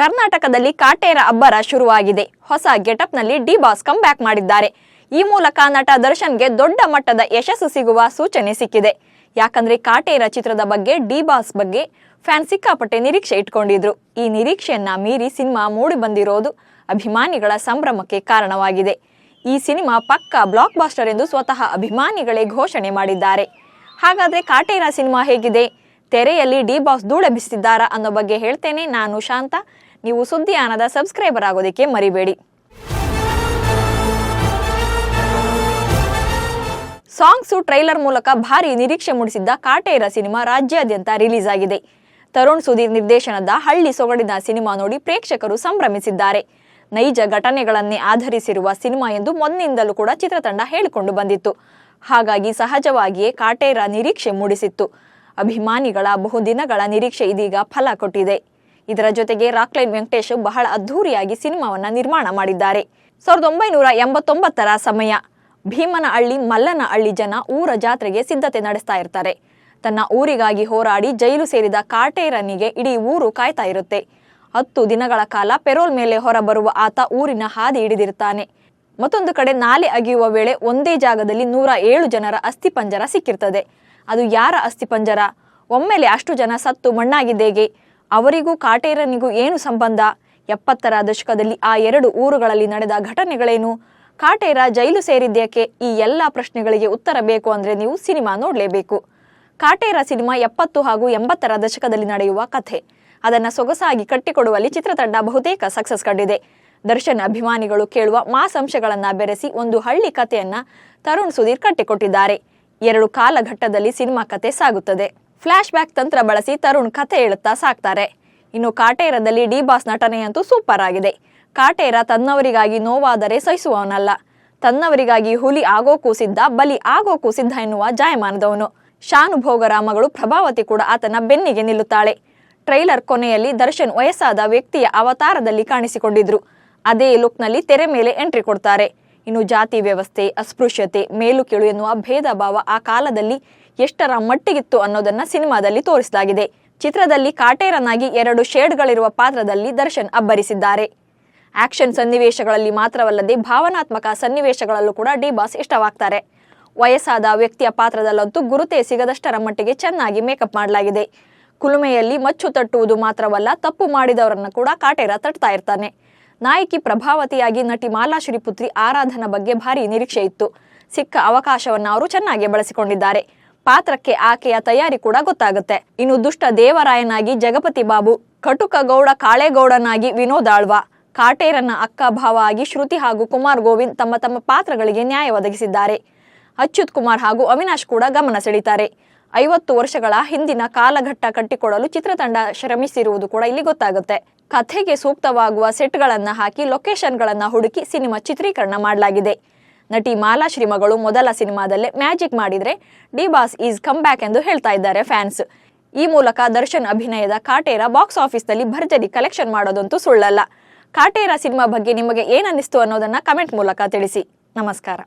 ಕರ್ನಾಟಕದಲ್ಲಿ ಕಾಟೇರ ಅಬ್ಬರ ಶುರುವಾಗಿದೆ. ಹೊಸ ಗೆಟಪ್ನಲ್ಲಿ ಡಿ ಬಾಸ್ ಕಮ್ ಬ್ಯಾಕ್ ಮಾಡಿದ್ದಾರೆ. ಈ ಮೂಲಕ ನಟ ದರ್ಶನ್ಗೆ ದೊಡ್ಡ ಮಟ್ಟದ ಯಶಸ್ಸು ಸಿಗುವ ಸೂಚನೆ ಸಿಕ್ಕಿದೆ. ಯಾಕಂದ್ರೆ ಕಾಟೇರ ಚಿತ್ರದ ಬಗ್ಗೆ ಡಿ ಬಾಸ್ ಬಗ್ಗೆ ಫ್ಯಾನ್ ಸಿಕ್ಕಾಪಟ್ಟೆ ನಿರೀಕ್ಷೆ ಇಟ್ಕೊಂಡಿದ್ರು. ಈ ನಿರೀಕ್ಷೆಯನ್ನ ಮೀರಿ ಸಿನಿಮಾ ಮೂಡಿ ಬಂದಿರೋದು ಅಭಿಮಾನಿಗಳ ಸಂಭ್ರಮಕ್ಕೆ ಕಾರಣವಾಗಿದೆ. ಈ ಸಿನಿಮಾ ಪಕ್ಕಾ ಬ್ಲಾಕ್ ಬಾಸ್ಟರ್ ಎಂದು ಸ್ವತಃ ಅಭಿಮಾನಿಗಳೇ ಘೋಷಣೆ ಮಾಡಿದ್ದಾರೆ. ಹಾಗಾದ್ರೆ ಕಾಟೇರ ಸಿನಿಮಾ ಹೇಗಿದೆ? ತೆರೆಯಲ್ಲಿ ಡಿ ಬಾಸ್ ಧೂಳೆಬ್ಬಿಸಿದ್ದಾರಾ ಅನ್ನೋ ಬಗ್ಗೆ ಹೇಳ್ತೇನೆ ನಾನು ಶಾಂತ. ನೀವು ಸುದ್ದಿಯಾನದ ಸಬ್ಸ್ಕ್ರೈಬರ್ ಆಗೋದಕ್ಕೆ ಮರಿಬೇಡಿ. ಸಾಂಗ್ಸು, ಟ್ರೈಲರ್ ಮೂಲಕ ಭಾರಿ ನಿರೀಕ್ಷೆ ಮೂಡಿಸಿದ್ದ ಕಾಟೇರ ಸಿನಿಮಾ ರಾಜ್ಯಾದ್ಯಂತ ರಿಲೀಸ್ ಆಗಿದೆ ತರುಣ್ ಸುಧೀರ್ ನಿರ್ದೇಶನದ ಹಳ್ಳಿ ಸೊಗಡಿನ ಸಿನಿಮಾ ನೋಡಿ ಪ್ರೇಕ್ಷಕರು ಸಂಭ್ರಮಿಸಿದ್ದಾರೆ. ನೈಜ ಘಟನೆಗಳನ್ನೇ ಆಧರಿಸಿರುವ ಸಿನಿಮಾ ಎಂದು ಮೊನ್ನೆಯಿಂದಲೂ ಕೂಡ ಚಿತ್ರತಂಡ ಹೇಳಿಕೊಂಡು ಬಂದಿತ್ತು. ಹಾಗಾಗಿ ಸಹಜವಾಗಿಯೇ ಕಾಟೇರ ನಿರೀಕ್ಷೆ ಮೂಡಿಸಿತ್ತು. ಅಭಿಮಾನಿಗಳ ಬಹುದಿನಗಳ ನಿರೀಕ್ಷೆ ಇದೀಗ ಫಲ ಕೊಟ್ಟಿದೆ. ಇದರ ಜೊತೆಗೆ ರಾಕ್ಲೈನ್ ವೆಂಕಟೇಶ್ ಬಹಳ ಅದ್ದೂರಿಯಾಗಿ ಸಿನಿಮಾವನ್ನ ನಿರ್ಮಾಣ ಮಾಡಿದ್ದಾರೆ. ಸಾವಿರದ ಒಂಬೈನೂರ ಎಂಬತ್ತೊಂಬತ್ತರ ಸಮಯ, ಭೀಮನಹಳ್ಳಿ, ಮಲ್ಲನಹಳ್ಳಿ ಜನ ಊರ ಜಾತ್ರೆಗೆ ಸಿದ್ಧತೆ ನಡೆಸ್ತಾ ಇರ್ತಾರೆ. ತನ್ನ ಊರಿಗಾಗಿ ಹೋರಾಡಿ ಜೈಲು ಸೇರಿದ ಕಾಟೇರನಿಗೆ ಇಡೀ ಊರು ಕಾಯ್ತಾ ಇರುತ್ತೆ. ಹತ್ತು ದಿನಗಳ ಕಾಲ ಪೆರೋಲ್ ಮೇಲೆ ಹೊರಬರುವ ಆತ ಊರಿನ ಹಾದಿ ಹಿಡಿದಿರ್ತಾನೆ. ಮತ್ತೊಂದು ಕಡೆ ನಾಲೆ ಅಗಿಯುವ ವೇಳೆ ಒಂದೇ ಜಾಗದಲ್ಲಿ ನೂರ ಏಳು ಜನರ ಅಸ್ಥಿಪಂಜರ ಸಿಕ್ಕಿರ್ತದೆ. ಅದು ಯಾರ ಅಸ್ಥಿಪಂಜರ ಒಮ್ಮೆಲೆ ಅಷ್ಟು ಜನ ಸತ್ತು ಮಣ್ಣಾಗಿದ್ದೇಗೆ? ಅವರಿಗೂ ಕಾಟೇರನಿಗೂ ಏನು ಸಂಬಂಧ? ಎಪ್ಪತ್ತರ ದಶಕದಲ್ಲಿ ಆ ಎರಡು ಊರುಗಳಲ್ಲಿ ನಡೆದ ಘಟನೆಗಳೇನು? ಕಾಟೇರ ಜೈಲು ಸೇರಿದ್ದಕ್ಕೆ ಈ ಎಲ್ಲ ಪ್ರಶ್ನೆಗಳಿಗೆ ಉತ್ತರ ಬೇಕು ಅಂದ್ರೆ ನೀವು ಸಿನಿಮಾ ನೋಡಲೇಬೇಕು. ಕಾಟೇರ ಸಿನಿಮಾ ಎಪ್ಪತ್ತು ಹಾಗೂ ಎಂಬತ್ತರ ದಶಕದಲ್ಲಿ ನಡೆಯುವ ಕಥೆ. ಅದನ್ನ ಸೊಗಸಾಗಿ ಕಟ್ಟಿಕೊಡುವಲ್ಲಿ ಚಿತ್ರತಂಡ ಬಹುತೇಕ ಸಕ್ಸಸ್ ಕಂಡಿದೆ. ದರ್ಶನ್ ಅಭಿಮಾನಿಗಳು ಕೇಳುವ ಮಾಸ್ ಅಂಶಗಳನ್ನ ಬೆರೆಸಿ ಒಂದು ಹಳ್ಳಿ ಕಥೆಯನ್ನ ತರುಣ್ ಸುಧೀರ್ ಕಟ್ಟಿಕೊಟ್ಟಿದ್ದಾರೆ. ಎರಡು ಕಾಲಘಟ್ಟದಲ್ಲಿ ಸಿನಿಮಾ ಕತೆ ಸಾಗುತ್ತದೆ. ಫ್ಲಾಶ್ ಬ್ಯಾಕ್ ತಂತ್ರ ಬಳಸಿ ತರುಣ್ ಕಥೆ ಹೇಳುತ್ತಾ ಸಾಕ್ತಾರೆ. ಇನ್ನು ಕಾಟೇರದಲ್ಲಿ ಡಿ ಬಾಸ್ ನಟನೆಯಂತೂ ಸೂಪರ್ ಆಗಿದೆ. ಕಾಟೇರ ತನ್ನವರಿಗಾಗಿ ನೋವಾದರೆ ಸಹಿಸುವವನಲ್ಲ. ತನ್ನವರಿಗಾಗಿ ಹುಲಿ ಆಗೋ ಸಿದ್ಧ ಬಲಿ ಆಗೋಕೂ ಸಿದ್ಧ ಎನ್ನುವ ಜಾಯಮಾನದವನು. ಶಾನುಭೋಗರ ಮಗಳು ಪ್ರಭಾವತಿ ಕೂಡ ಆತನ ಬೆನ್ನಿಗೆ ನಿಲ್ಲುತ್ತಾಳೆ. ಟ್ರೈಲರ್ ಕೊನೆಯಲ್ಲಿ ದರ್ಶನ್ ವಯಸ್ಸಾದ ವ್ಯಕ್ತಿಯ ಅವತಾರದಲ್ಲಿ ಕಾಣಿಸಿಕೊಂಡಿದ್ರು. ಅದೇ ಲುಕ್ನಲ್ಲಿ ತೆರೆ ಮೇಲೆ ಎಂಟ್ರಿ ಕೊಡ್ತಾರೆ. ಇನ್ನು ಜಾತಿ ವ್ಯವಸ್ಥೆ, ಅಸ್ಪೃಶ್ಯತೆ ಮೇಲು ಕೀಳು ಎನ್ನುವ ಭೇದ ಆ ಕಾಲದಲ್ಲಿ ಎಷ್ಟರ ಮಟ್ಟಿಗಿತ್ತು ಅನ್ನೋದನ್ನ ಸಿನಿಮಾದಲ್ಲಿ ತೋರಿಸಲಾಗಿದೆ. ಚಿತ್ರದಲ್ಲಿ ಕಾಟೇರನಾಗಿ ಎರಡು ಶೇಡ್ಗಳಿರುವ ಪಾತ್ರದಲ್ಲಿ ದರ್ಶನ್ ಅಬ್ಬರಿಸಿದ್ದಾರೆ. ಆಕ್ಷನ್ ಸನ್ನಿವೇಶಗಳಲ್ಲಿ ಮಾತ್ರವಲ್ಲದೆ ಭಾವನಾತ್ಮಕ ಸನ್ನಿವೇಶಗಳಲ್ಲೂ ಕೂಡ ಡಿ ಬಾಸ್ ಇಷ್ಟವಾಗ್ತಾರೆ. ವಯಸ್ಸಾದ ವ್ಯಕ್ತಿಯ ಪಾತ್ರದಲ್ಲಂತೂ ಗುರುತೇ ಸಿಗದಷ್ಟರ ಮಟ್ಟಿಗೆ ಚೆನ್ನಾಗಿ ಮೇಕಪ್ ಮಾಡಲಾಗಿದೆ. ಕುಲುಮೆಯಲ್ಲಿ ಮಚ್ಚು ತಟ್ಟುವುದು ಮಾತ್ರವಲ್ಲ, ತಪ್ಪು ಮಾಡಿದವರನ್ನು ಕೂಡ ಕಾಟೇರ ತಟ್ತಾ ಇರ್ತಾನೆ. ನಾಯಕಿ ಪ್ರಭಾವತಿಯಾಗಿ ನಟಿ ಮಾಲಾಶ್ರೀ ಶ್ರೀಪುತ್ರಿ ಆರಾಧನ ಬಗ್ಗೆ ಭಾರಿ ನಿರೀಕ್ಷೆ ಇತ್ತು ಸಿಕ್ಕ ಅವಕಾಶವನ್ನು ಅವರು ಚೆನ್ನಾಗಿ ಬಳಸಿಕೊಂಡಿದ್ದಾರೆ. ಪಾತ್ರಕ್ಕೆ ಆಕೆಯ ತಯಾರಿ ಕೂಡ ಗೊತ್ತಾಗುತ್ತೆ. ಇನ್ನು ದುಷ್ಟ ದೇವರಾಯನಾಗಿ ಜಗಪತಿ ಬಾಬು ಕಟುಕ ಗೌಡ ಕಾಳೇಗೌಡನಾಗಿ ವಿನೋದ್ ಆಳ್ವ, ಕಾಟೇರನ ಅಕ್ಕ ಭಾವ ಆಗಿ ಶ್ರುತಿ ಹಾಗೂ ಕುಮಾರ್ ಗೋವಿಂದ್ ತಮ್ಮ ತಮ್ಮ ಪಾತ್ರಗಳಿಗೆ ನ್ಯಾಯ ಒದಗಿಸಿದ್ದಾರೆ. ಅಚ್ಯುತ್ ಕುಮಾರ್ ಹಾಗೂ ಅವಿನಾಶ್ ಕೂಡ ಗಮನ ಸೆಳೀತಾರೆ. ಐವತ್ತು ವರ್ಷಗಳ ಹಿಂದಿನ ಕಾಲಘಟ್ಟ ಕಟ್ಟಿಕೊಡಲು ಚಿತ್ರತಂಡ ಶ್ರಮಿಸಿರುವುದು ಕೂಡ ಇಲ್ಲಿ ಗೊತ್ತಾಗುತ್ತೆ. ಕಥೆಗೆ ಸೂಕ್ತವಾಗುವ ಸೆಟ್ಗಳನ್ನ ಹಾಕಿ ಲೊಕೇಶನ್ಗಳನ್ನ ಹುಡುಕಿ ಸಿನಿಮಾ ಚಿತ್ರೀಕರಣ ಮಾಡಲಾಗಿದೆ. ನಟಿ ಮಾಲಾ ಶ್ರೀಮಗಳು ಮೊದಲ ಸಿನಿಮಾದಲ್ಲೇ ಮ್ಯಾಜಿಕ್ ಮಾಡಿದ್ರೆ D boss is come back ಎಂದು ಹೇಳ್ತಾ ಇದ್ದಾರೆ ಫ್ಯಾನ್ಸ್. ಈ ಮೂಲಕ ದರ್ಶನ್ ಅಭಿನಯದ ಕಾಟೇರ ಬಾಕ್ಸ್ ಆಫೀಸ್ನಲ್ಲಿ ಭರ್ಜರಿ ಕಲೆಕ್ಷನ್ ಮಾಡೋದಂತೂ ಸುಳ್ಳಲ್ಲ. ಕಾಟೇರ ಸಿನಿಮಾ ಬಗ್ಗೆ ನಿಮಗೆ ಏನನ್ನಿಸ್ತು ಅನ್ನೋದನ್ನ ಕಮೆಂಟ್ ಮೂಲಕ ತಿಳಿಸಿ. ನಮಸ್ಕಾರ.